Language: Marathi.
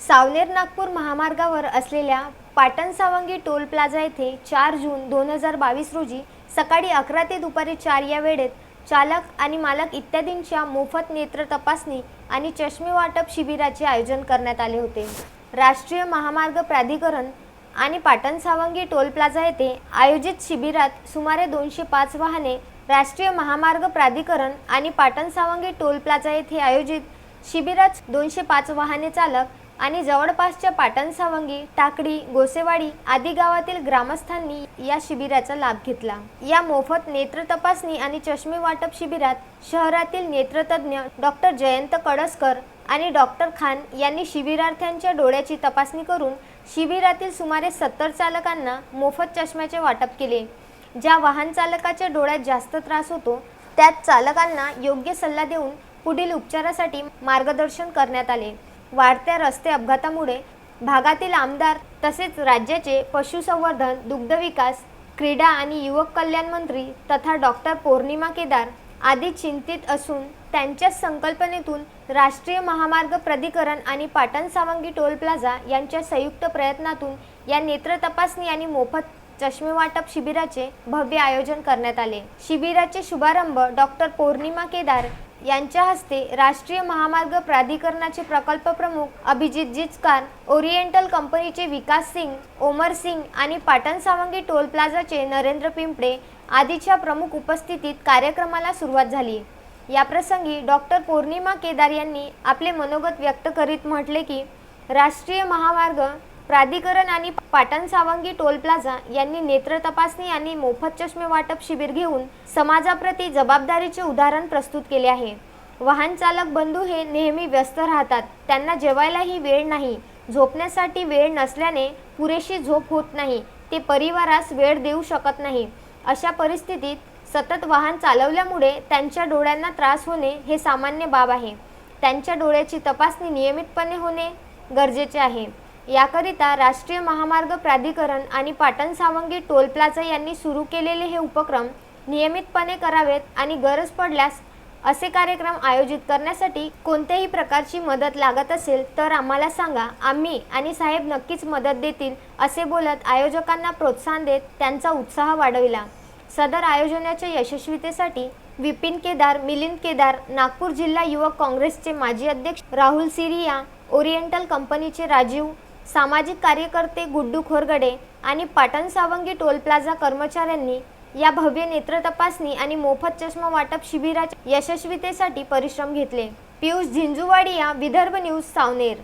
सावनेर नागपूर महामार्गावर असलेल्या पाटण सावंगी टोल प्लाझा येथे चार जून दोन हजार बावीस रोजी सकाळी अकरा ते दुपारी चार या वेळेत चालक आणि मालक इत्यादींच्या मोफत नेत्र तपासणी आणि चष्मे वाटप शिबिराचे आयोजन करण्यात आले होते. राष्ट्रीय महामार्ग प्राधिकरण आणि पाटण सावंगी टोल प्लाझा येथे आयोजित शिबिरात सुमारे दोनशे पाच वाहने राष्ट्रीय महामार्ग प्राधिकरण आणि पाटण सावंगी टोल प्लाझा येथे आयोजित शिबिरात दोनशे पाच वाहने चालक आणि जवळपासच्या पाटण सावंगी टाकडी गोसेवाडी आदी गावातील ग्रामस्थांनी या शिबिराचा लाभ घेतला. या मोफत नेत्र तपासणी आणि चष्मे वाटप शिबिरात शहरातील नेत्रतज्ञ डॉक्टर जयंत कडसकर आणि डॉक्टर खान यांनी शिबिरार्थ्यांच्या डोळ्याची तपासणी करून शिबिरातील सुमारे सत्तर चालकांना मोफत चष्म्याचे वाटप केले. ज्या वाहन चालकाच्या डोळ्यात जास्त त्रास होतो त्यात चालकांना योग्य सल्ला देऊन पुढील उपचारासाठी मार्गदर्शन करण्यात आले. वाढत्या रस्ते अपघातामुळे भागातील आमदार तसेच राज्याचे पशुसंवर्धन दुग्धविकास क्रीडा आणि युवक कल्याण मंत्री तथा डॉक्टर पौर्णिमा केदार आदी चिंतित असून त्यांच्याच संकल्पनेतून राष्ट्रीय महामार्ग प्राधिकरण आणि पाटण सावंगी टोल प्लाझा यांच्या संयुक्त प्रयत्नातून या नेत्र तपासणी आणि मोफत चष्मे वाटप शिबिराचे भव्य आयोजन करण्यात आले. शिबिराचे शुभारंभ डॉक्टर पौर्णिमा केदार यांच्या हस्ते राष्ट्रीय महामार्ग प्राधिकरणाचे प्रकल्प प्रमुख अभिजित जिचकार ओरिएंटल कंपनीचे विकास सिंग ओमर सिंग आणि पाटण सावंगी टोल प्लाझाचे नरेंद्र पिंपडे आदीच्या प्रमुख उपस्थितीत कार्यक्रमाला सुरुवात झाली. याप्रसंगी डॉक्टर पौर्णिमा केदार यांनी आपले मनोगत व्यक्त करीत म्हटले की राष्ट्रीय महामार्ग प्राधिकरण आणि पाटण सावंगी टोल प्लाझा यांनी नेत्र तपासणी आणि मोफत चष्मे वाटप शिबिर घेऊन समाजाप्रती जबाबदारीचे उदाहरण प्रस्तुत केले आहे. वाहन चालक बंधू हे नेहमी व्यस्त राहतात. त्यांना जेवायलाही वेळ नाही. झोपण्यासाठी वेळ नसल्याने पुरेशी झोप होत नाही. ते परिवारास वेळ देऊ शकत नाही. अशा परिस्थितीत सतत वाहन चालवल्यामुळे त्यांच्या डोळ्यांना त्रास होणे हे सामान्य बाब आहे. त्यांच्या डोळ्याची तपासणी नियमितपणे होणे गरजेचे आहे. याकरिता राष्ट्रीय महामार्ग प्राधिकरण आणि पाटण सावंगी टोल प्लाझा यांनी सुरू केलेले हे उपक्रम नियमितपणे करावेत आणि गरज पडल्यास असे कार्यक्रम आयोजित करण्यासाठी कोणत्याही प्रकारची मदत लागत असेल तर आम्हाला सांगा. आम्ही आणि साहेब नक्कीच मदत देतील असे बोलत आयोजकांना प्रोत्साहन देत त्यांचा उत्साह वाढविला. सदर आयोजनाच्या यशस्वीतेसाठी विपिन केदार मिलिंद केदार नागपूर जिल्हा युवक काँग्रेसचे माजी अध्यक्ष राहुल सिरिया ओरिएंटल कंपनीचे राजीव सामाजिक कार्यकर्ते गुड्डू खोरगडे आणि पाटण सावंगी टोल प्लाझा कर्मचाऱ्यांनी या भव्य नेत्र तपासणी आणि मोफत चष्मा वाटप शिबिराच्या यशस्वीतेसाठी परिश्रम घेतले. पियुष झिंजुवाडिया विदर्भ न्यूज सावनेर.